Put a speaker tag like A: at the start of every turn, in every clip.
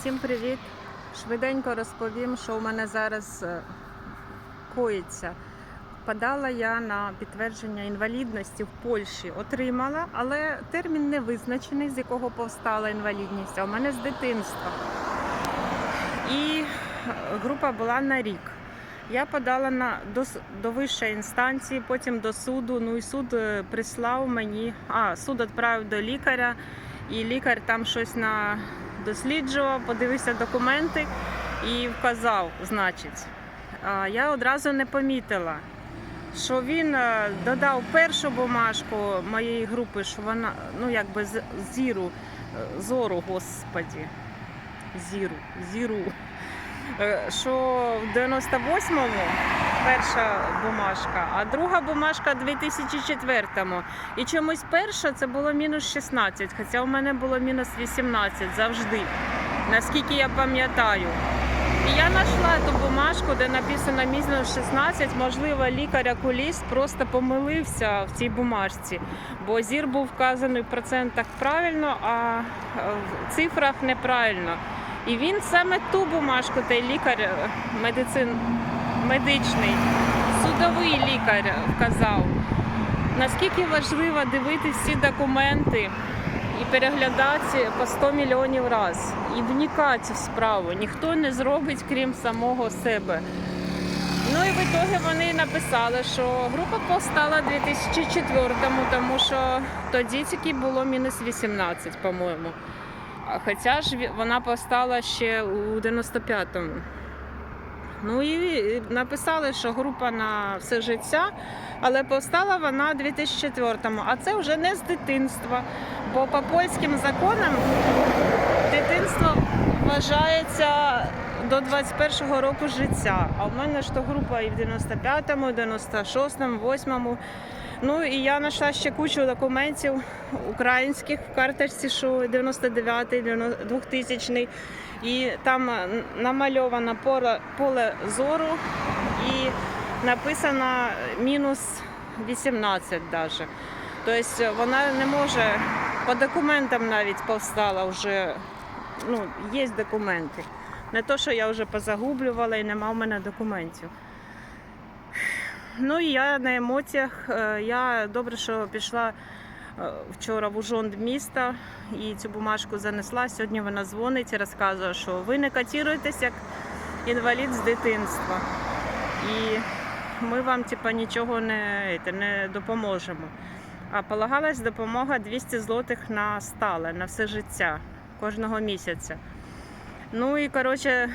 A: Всім привіт! Швиденько розповім, що у мене зараз е, коїться. Подала я на підтвердження інвалідності в Польщі, отримала, але термін не визначений, з якого повстала інвалідність, а у мене з дитинства. І е, група була на рік. Я подала на, до, до вищої інстанції, потім до суду. Ну і суд е, прислав мені, а суд відправив до лікаря, і лікар там щось на досліджував, подивився документи і вказав, значить. Я одразу не помітила, що він е, додав першу бумажку моєї групи, що вона, ну якби зіру, е, зору, господі, зіру, зіру. Е, Що в 98-му перша бумажка, а друга бумажка 2004-му. І чомусь перша це було мінус 16, хоча у мене було мінус 18 завжди, наскільки я пам'ятаю. І я знайшла ту бумажку, де написано мінус 16. Можливо, лікар-окуліст просто помилився в цій бумажці, бо зір був вказаний в процентах правильно, а е, в цифрах неправильно. І він саме ту бумажку, той лікар е, медицин, медичний, судовий лікар вказав. Наскільки важливо дивитися всі документи і переглядати по 100 мільйонів разів і вникати в справу. Ніхто не зробить, крім самого себе. Ну і в ітогі вони написали, що група повстала в 2004-му, тому що тоді тільки було мінус 18, по-моєму. Хоча ж вона повстала ще у 95-му. Ну і написали, що група на все життя, але повстала вона у 2004-му. А це вже не з дитинства. Бо по польським законам дитинство вважається до 21-го року життя. А в мене ж то група і в 95-му, і в 96-му, 8-му. Ну і я знайшла ще кучу документів українських в карточці, що 99-й, 2000-й. І там намальовано поле, поле зору і написано мінус 18 навіть. Тобто вона не може, по документам навіть повстала вже, ну, є документи. Не то, що я вже позагублювала і нема в мене документів. Ну і я на емоціях. е, Я добре, що пішла е, вчора в Ужонд міста і цю бумажку занесла. Сьогодні вона дзвонить і розказує, що ви не котируєтесь як інвалід з дитинства. І ми вам типа, нічого не, не допоможемо. А полагалась допомога 200 злотих на стале, на все життя кожного місяця. Ну і коротше,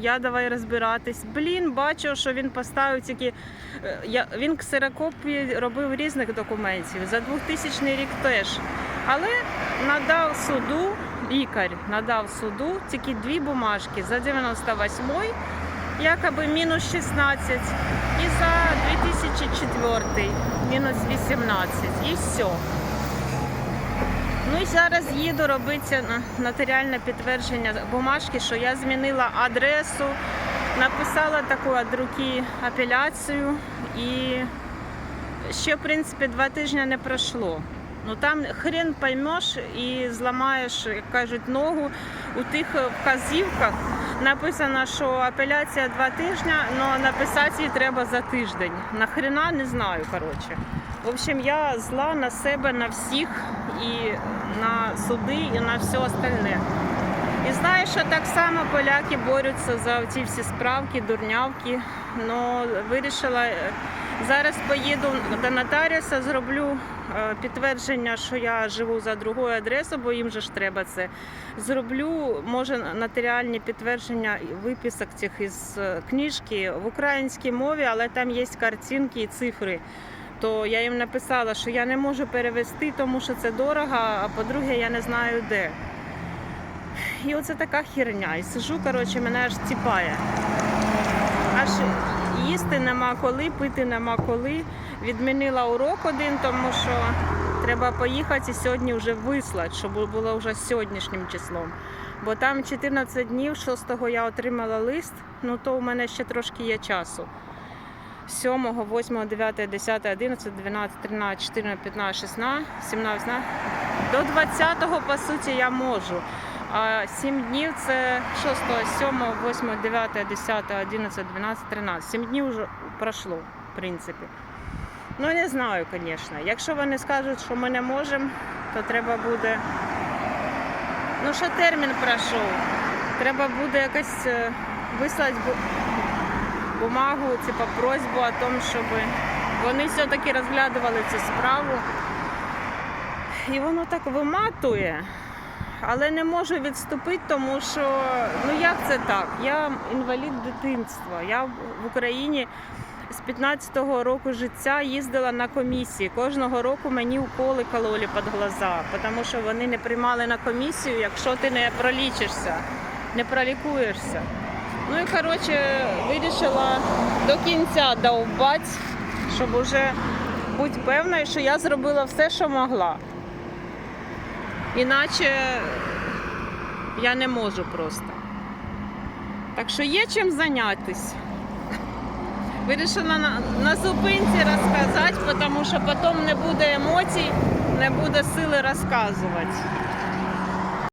A: я давай розбиратись. Блін, бачу, що він поставив тільки. е, Я, він ксерокопії робив різних документів за 2000 рік теж. Але надав суду, лікар надав суду тільки дві бумажки за 98-й, якоби мінус 16, і за 2004 мінус 18. І все. Ну і зараз їду робити нотаріальне підтвердження бумажки, що я змінила адресу, написала таку від руки апеляцію і ще, в принципі, два тижні не пройшло. Ну там хрен поймеш і зламаєш, як кажуть, ногу. У тих вказівках написано, що апеляція два тижні, але написати її треба за тиждень. Нахрена не знаю, коротше. В общем, я зла на себе, на всіх, і на суди, і на все остальне. І знаю, що так само поляки борються за ці всі справки, дурнявки. Но вирішила е, зараз поїду до нотаріуса, зроблю е, підтвердження, що я живу за другою адресою, бо їм же ж треба це. Зроблю, може, нотаріальні підтвердження виписок цих із е, книжки в українській мові, але там є картинки і цифри. То я їм написала, що я не можу перевести, тому що це дорого, а по-друге, я не знаю де. І оце така херня. І сижу, коротше, мене аж ціпає. Аж їсти нема коли, пити нема коли. Відмінила урок один, тому що треба поїхати і сьогодні вже вислати, щоб було вже сьогоднішнім числом. Бо там 14 днів, 6-го я отримала лист, ну то у мене ще трошки є часу. 7, 8, 9, 10, 11, 12, 13, 14, 15, 16, 17, 18. До 20-го, по суті, я можу. А 7 днів це 6, 7, 8, 9, 10, 11, 12, 13. 7 днів вже пройшло, в принципі. Ну, не знаю, звісно. Якщо вони скажуть, що ми не можемо, то треба буде. Ну, що термін пройшов. Треба буде якось е, вислати бумагу, типа просьбу о тому, щоб вони все-таки розглядували цю справу. І воно так виматує, але не можу відступити, тому що ну як це так? Я інвалід дитинства. Я в Україні з 15-го року життя їздила на комісії. Кожного року мені уколи кололи під глаза, тому що вони не приймали на комісію, якщо ти не пролічишся, не пролікуєшся. Ну і коротше вирішила до кінця довбати, щоб уже бути певною, що я зробила все, що могла. Іначе я не можу просто. Так що є чим зайнятися. Вирішила на, на зупинці розказати, тому що потім не буде емоцій, не буде сили розказувати.